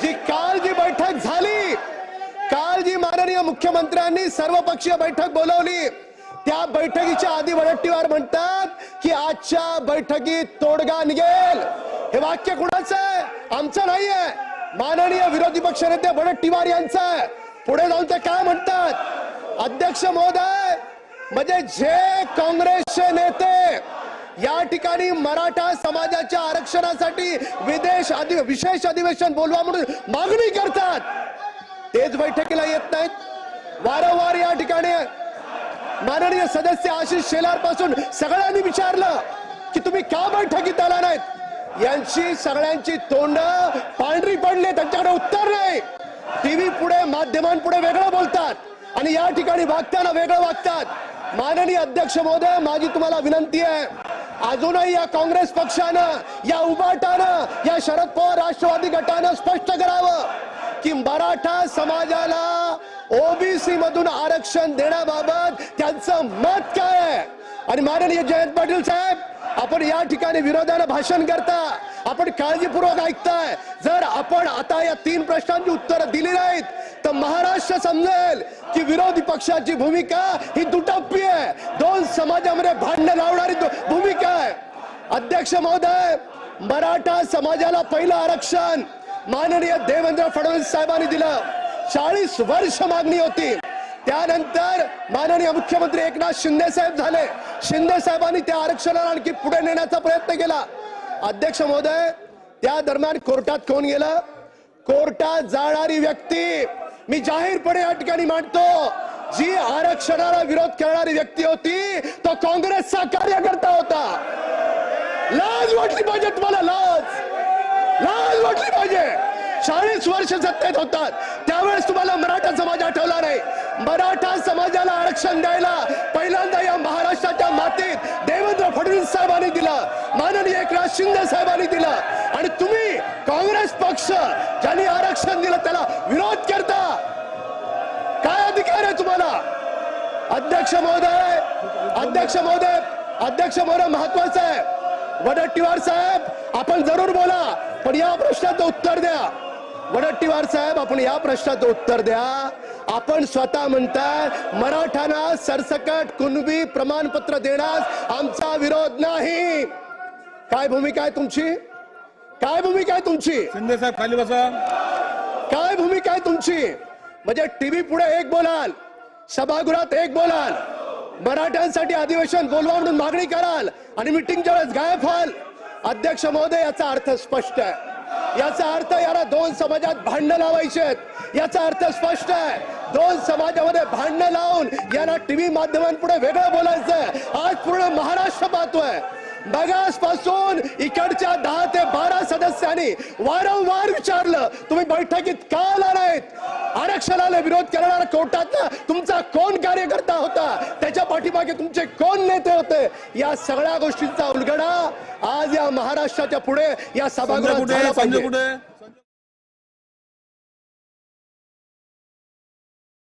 जी काल जी बैठक झाली काल जी माननीय मुख्यमंत्र्यांनी सर्वपक्षीय बैठक बोलवली त्या बैठकीच्या आधी वडट्टीवार म्हणतात की आजच्या बैठकीत तोडगा निघेल. हे वाक्य कुणाचं आहे? आमचं नाहीये. माननीय विरोधी पक्षनेते वडट्टीवार यांचं आहे. पुढे जाऊन ते काय म्हणतात? अध्यक्ष महोदय म्हणजे जे काँग्रेसचे नेते या ठिकाणी मराठा समाजाच्या आरक्षणासाठी विदेश अधि विशेष अधिवेशन बोलवा म्हणून मागणी करतात. तेच बैठकीला येत नाहीत. वारंवार या ठिकाणी माननीय सदस्य आशिष शेलारपासून सगळ्यांनी विचारलं की तुम्ही का बैठकीत आला नाहीत? यांची सगळ्यांची तोंड पांढरी पडली त्यांच्याकडे उत्तर नाही. टीव्ही पुढे माध्यमांपुढे वेगळं बोलतात आणि या ठिकाणी वागताना वेगळं वागतात. माननीय अध्यक्ष महोदय माझी तुम्हाला विनंती आहे अजूनही या काँग्रेस पक्षानं या उबाटानं या शरद पवार राष्ट्रवादी गटानं स्पष्ट करावं की मराठा समाजाला ओबीसी मधून आरक्षण देण्याबाबत त्यांचं मत काय आहे? आणि माननीय जयंत पाटील साहेब आपण या ठिकाणी विरोधानं भाषण करता. आपण काळजीपूर्वक ऐकताय. जर आपण आता या तीन प्रश्नांची उत्तरं दिली नाहीत तर महाराष्ट्र समजेल की विरोधी पक्षाची भूमिका ही दुटप्पी आहे. दोन समाजामध्ये भांडण लावणारी भूमिका आहे. अध्यक्ष महोदय मराठा समाजाला पहिलं आरक्षण माननीय देवेंद्र फडणवीस साहेबांनी दिलं. चाळीस वर्ष मागणी होती. त्यानंतर माननीय मुख्यमंत्री एकनाथ शिंदे साहेब झाले. शिंदे साहेबांनी त्या आरक्षणाला आणखी पुढे नेण्याचा प्रयत्न केला. अध्यक्ष महोदय त्या दरम्यान कोर्टात कोण गेलं? कोर्टात जाणारी व्यक्ती मी जाहीरपणे या ठिकाणी मांडतो जी आरक्षणाला विरोध करणारी व्यक्ती होती तो काँग्रेसचा कार्यकर्ता होता. लाज वाटली पाहिजे तुम्हाला लाज. लाज वाटली पाहिजे. चाळीस वर्ष सत्तेत होतात. त्यावेळेस तुम्हाला मराठा समाज आठवला नाही. मराठा समाजाला आरक्षण द्यायला पहिल्यांदा या महाराष्ट्राच्या मातीत देवेंद्र फडणवीस साहेबांनी दिलं माननीय एकनाथ शिंदे साहेबांनी दिलं. आणि तुम्ही काँग्रेस पक्ष ज्यांनी आरक्षण दिलं त्याला विरोध करता. काय अधिकार आहे तुम्हाला? अध्यक्ष महोदय अध्यक्ष महोदय अध्यक्ष महोदय महत्वाचं आहे. वडट्टीवार साहेब आपण जरूर बोला पण या प्रश्नाचं उत्तर द्या. वडट्टीवार साहेब आपण या प्रश्नाचं उत्तर द्या. आपण स्वतः म्हणताय मराठांना सरसकट कुणबी प्रमाणपत्र देण्यास आमचा विरोध नाही. काय भूमिका आहे तुमची? काय भूमिका आहे तुमची? शिंदे साहेब खाली बसा. काय भूमिका आहे तुमची? म्हणजे टीव्ही पुढे एक बोलाल सभागृहात एक बोलाल मराठ्यांसाठी अधिवेशन बोलवा म्हणून मागणी कराल आणि मिटिंगच्या वेळेस गायब व्हाल अध्यक्ष महोदय याचा अर्थ स्पष्ट आहे. याचा अर्थ याला दोन समाजात भांडणं लावायचे आहेत. याचा अर्थ स्पष्ट आहे. दोन समाजामध्ये भांडणं लावून याला टीव्ही माध्यमांपुढे वेगळं बोलायचंय. आज पूर्ण महाराष्ट्र पाहतोय. मगासपासून इकडच्या दहा ते बारा सदस्यांनी वारंवार विचारलं तुम्ही बैठकीत का आला नाहीत? आरक्षणाला विरोध करणारा कोर्टात तुमचा कोण कार्यकर्ता होता? त्याच्या पाठीमागे तुमचे कोण नेते होते? या सगळ्या गोष्टींचा उलगडा आज या महाराष्ट्राच्या पुढे या सभागृहात